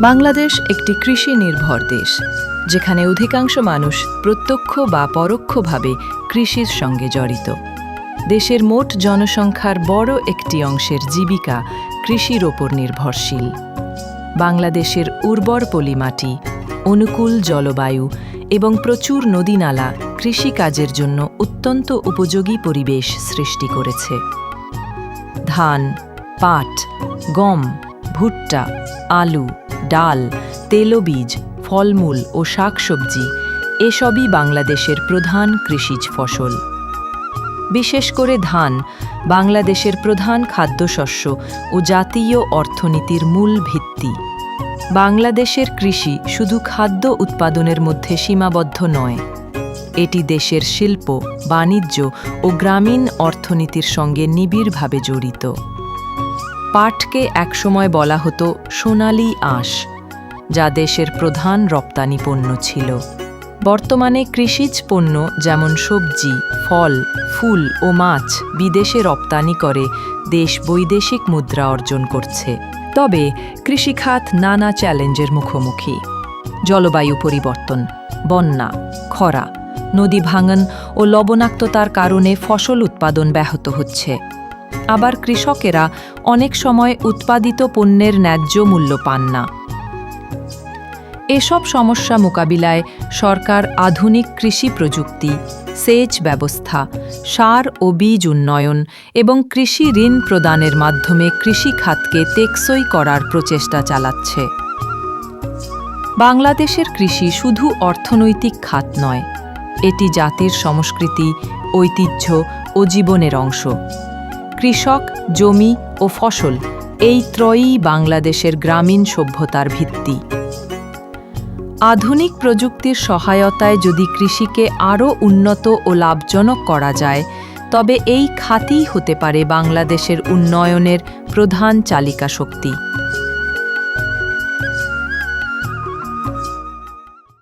বাংলাদেশ একটি কৃষি নির্ভর দেশ, যেখানে অধিকাংশ মানুষ প্রত্যক্ষ বা পরোক্ষভাবে কৃষির সঙ্গে জড়িত। দেশের মোট জনসংখ্যার বড় একটি অংশের জীবিকা কৃষির ওপর নির্ভরশীল। বাংলাদেশের উর্বর পলিমাটি, অনুকূল জলবায়ু এবং প্রচুর নদীনালা কৃষিকাজের জন্য অত্যন্ত উপযোগী পরিবেশ সৃষ্টি করেছে। ধান, পাট, গম, ভুট্টা, আলু ডাল, তেলবীজ, ফলমূল ও শাকসবজি এসবই বাংলাদেশের প্রধান কৃষিজ ফসল। বিশেষ করে ধান, বাংলাদেশের প্রধান খাদ্যশস্য ও জাতীয় অর্থনীতির মূল ভিত্তি। বাংলাদেশের কৃষি শুধু খাদ্য উৎপাদনের মধ্যে সীমাবদ্ধ নয়, এটি দেশের শিল্প, বাণিজ্য ও গ্রামীণ অর্থনীতির সঙ্গে নিবিড়ভাবে জড়িত। পাটকে একসময় বলা হতো সোনালি আঁশ, যা দেশের প্রধান রপ্তানি পণ্য ছিল। বর্তমানে কৃষিজ পণ্য যেমন সবজি, ফল, ফুল ও মাছ বিদেশে রপ্তানি করে, দেশ বৈদেশিক মুদ্রা অর্জন করছে। তবে কৃষিখাত নানা চ্যালেঞ্জের মুখোমুখি। জলবায়ু পরিবর্তন, বন্যা, খরা, নদী ভাঙন ও লবণাক্ততার কারণে ফসল উৎপাদন ব্যাহত হচ্ছে। আবার কৃষকেরা অনেক সময় উৎপাদিত পণ্যের ন্যায্য মূল্য পান না। এসব সমস্যা মোকাবিলায় সরকার আধুনিক কৃষি প্রযুক্তি, সেচ ব্যবস্থা, সার ও বীজ উন্নয়ন এবং কৃষি ঋণ প্রদানের মাধ্যমে কৃষি খাতকে টেকসই করার প্রচেষ্টা চালাচ্ছে। বাংলাদেশের কৃষি শুধু অর্থনৈতিক খাত নয়, এটি জাতির সংস্কৃতি, ঐতিহ্য ও জীবনের অংশ। কৃষক, জমি ও ফসল এই ত্রয়ই বাংলাদেশের গ্রামীণ সভ্যতার ভিত্তি। আধুনিক প্রযুক্তির সহায়তায় যদি কৃষিকে আরও উন্নত ও লাভজনক করা যায়, তবে এই খাতই হতে পারে বাংলাদেশের উন্নয়নের প্রধান চালিকা শক্তি